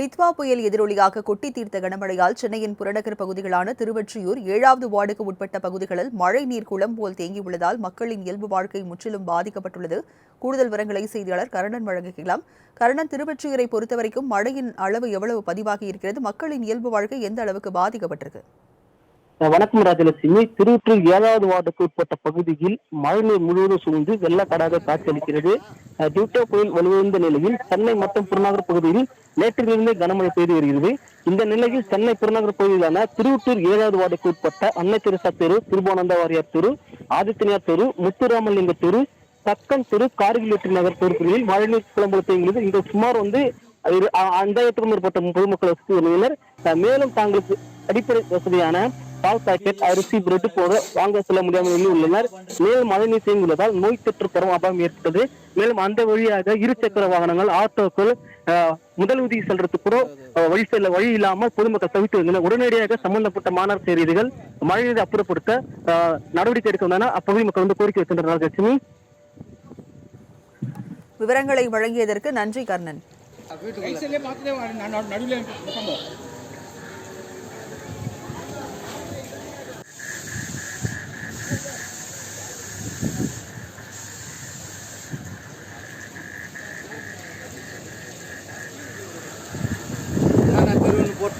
டித்வா புயல் எதிரொலியாக கொட்டி தீர்த்த கனமழையால் சென்னையின் புறநகர் பகுதிகளான திருவொற்றியூர் ஏழாவது வார்டுக்கு உட்பட்ட பகுதிகளில் மழை நீர் குளம் போல் தேங்கியுள்ளதால் மக்களின் இயல்பு வாழ்க்கை முற்றிலும் பாதிக்கப்பட்டுள்ளது. கூடுதல் விவரங்களை செய்தியாளர் கரணன் வழங்குகிறார். கரணன் திருவொற்றியூரை பொறுத்தவரைக்கும் மழையின் அளவு எவ்வளவு பதிவாகி இருக்கிறது? மக்களின் இயல்பு வாழ்க்கை எந்த அளவுக்கு பாதிக்கப்பட்டிருக்கு? வணக்கம் ராஜலட்சுமி. திருவற்றூர் ஏழாவது வார்டுக்கு உட்பட்ட பகுதியில் மழைநீர் முழுவதும் சூழ்ந்து வெள்ளக்காடாக காட்சியளிக்கிறது. டியூட்டோ புயல் வலுவிழந்த நிலையில் சென்னை மற்றும் புறநகர் பகுதியில் நேற்றிலிருந்தே கனமழை பெய்து வருகிறது. இந்த நிலையில் சென்னை புறநகர் பகுதியிலான திருவற்றூர் ஏழாவது வார்டுக்கு உட்பட்ட அன்னை தெரசா தெரு திருபோனந்த வாரியார் தெரு ஆதித்யநாத் தெரு முத்துராமலிங்க தெரு தக்கன் தெரு கார்கில் வெற்றி நகர் தெருக்களில் மழைநீர் குளம்பல தேங்குகிறது இங்கு சுமார் வந்து இரு- ஐந்தாயிரத்துக்கும் மேற்பட்ட பொதுமக்கள் வசதி வருகின்றனர். மேலும் தாங்களுக்கு அடிப்படை வசதியான பால் பாக்கெட் அரிசி பிரெட் போன்ற வாங்க செல்ல முடியாமல் உள்ளனர். மேலும் மழைநீர் தேங்கியுள்ளதால் நோய் தொற்று பரவும் அபாயம் ஏற்பட்டது. மேலும் அந்த வழியாக இரு சக்கர வாகனங்கள் ஆட்டோக்கள் அஹ், முதலுதவி செல்றதுக்கு கூட வழி செல்ல வழி இல்லாமல் பொதுமக்கள் தவித்து வருகின்றனர் உடனடியாக சம்பந்தப்பட்ட மாநகர செய்திகள் மழைநீரை அப்புறப்படுத்த நடவடிக்கை எடுக்க வந்தன அப்பகுதி மக்கள் வந்து கோரிக்கை வைக்கின்றனர் லட்சுமி. விவரங்களை வழங்கியதற்கு நன்றி கர்ணன். நடுவுல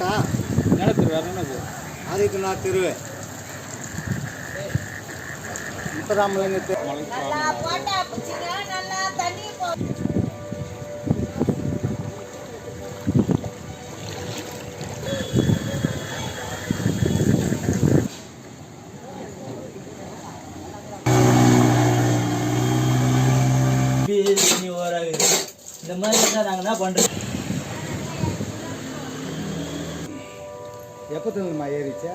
போட்டா நிலத்துரு வேற என்னது? அதுக்கு நான் தெரு முப்பதாம் இந்த மாதிரி இருந்தால் நாங்கள் என்ன பண்ணுறது எப்போ தந்துமா ஏறிச்சா?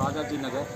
ராஜாஜி நகர்.